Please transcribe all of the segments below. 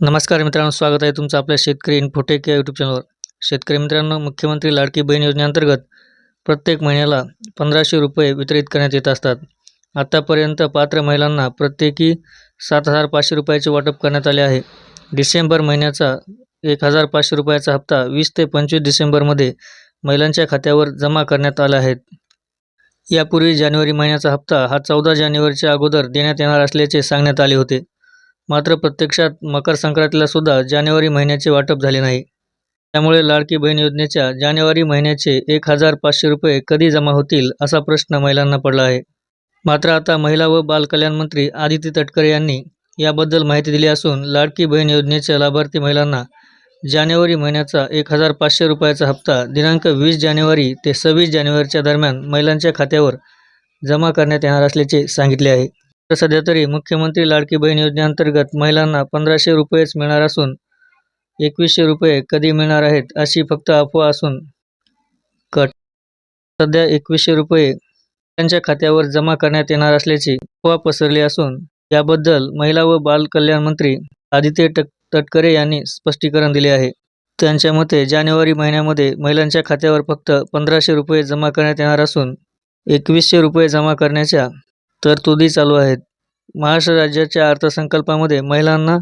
नमस्कार मित्रांनो स्वागत आहे तुमचं आपल्या शेतकरी इन्फोटेक या यूट्यूब चॅनलवर शेतकरी मित्रांनो मुख्यमंत्री लाडकी बहीण योजनेअंतर्गत प्रत्येक महिन्याला पंधराशे रुपये वितरित करण्यात येत असतात. आत्तापर्यंत पात्र महिलांना प्रत्येकी सात हजार पाचशे रुपयाचे वाटप करण्यात आले आहे. डिसेंबर महिन्याचा एक हजार पाचशे रुपयाचा हप्ता वीस ते पंचवीस डिसेंबरमध्ये महिलांच्या खात्यावर जमा करण्यात आला आहेत यापूर्वी जानेवारी महिन्याचा हप्ता हा चौदा जानेवारीच्या अगोदर देण्यात येणार असल्याचे सांगण्यात आले होते. मात्र प्रत्यक्षात मकर संक्रांतीला सुद्धा जानेवारी महिन्याचे वाटप झाले नाही. त्यामुळे लाडकी बहीण योजनेच्या जानेवारी महिन्याचे एक हजार पाचशे रुपये कधी जमा होतील असा प्रश्न महिलांना पडला आहे. मात्र आता महिला व बालकल्याण मंत्री आदिती तटकरे यांनी याबद्दल माहिती दिली असून लाडकी बहीण योजनेच्या लाभार्थी महिलांना जानेवारी महिन्याचा एक हजार पाचशे रुपयाचा हप्ता दिनांक वीस जानेवारी ते सव्वीस जानेवारीच्या दरम्यान महिलांच्या खात्यावर जमा करण्यात येणार असल्याचे सांगितले आहे. तर सध्या तरी मुख्यमंत्री लाडकी बहीण योजनेअंतर्गत महिलांना पंधराशे रुपयेच मिळणार असून एकवीसशे रुपये कधी मिळणार आहेत अशी फक्त अफवा असून कट. सध्या एकवीसशे रुपये त्यांच्या खात्यावर जमा करण्यात येणार असल्याची अफवा पसरली असून याबद्दल महिला व बाल कल्याण मंत्री आदित्य टक तटकरे यांनी स्पष्टीकरण दिले आहे. त्यांच्या मते जानेवारी महिन्यामध्ये महिलांच्या खात्यावर फक्त पंधराशे रुपये जमा करण्यात येणार असून एकवीसशे रुपये जमा करण्याच्या तरतुदी चालू आहेत. महाराष्ट्र राज्याच्या अर्थसंकल्पामध्ये महिलांना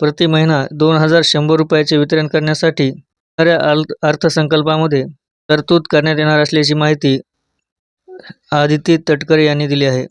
प्रति महिना दोन हजार शंभर रुपयाचे वितरण करण्यासाठी येणाऱ्या अर्थसंकल्पामध्ये तरतूद करण्यात येणार असल्याची माहिती आदिती तटकरे यांनी दिली आहे.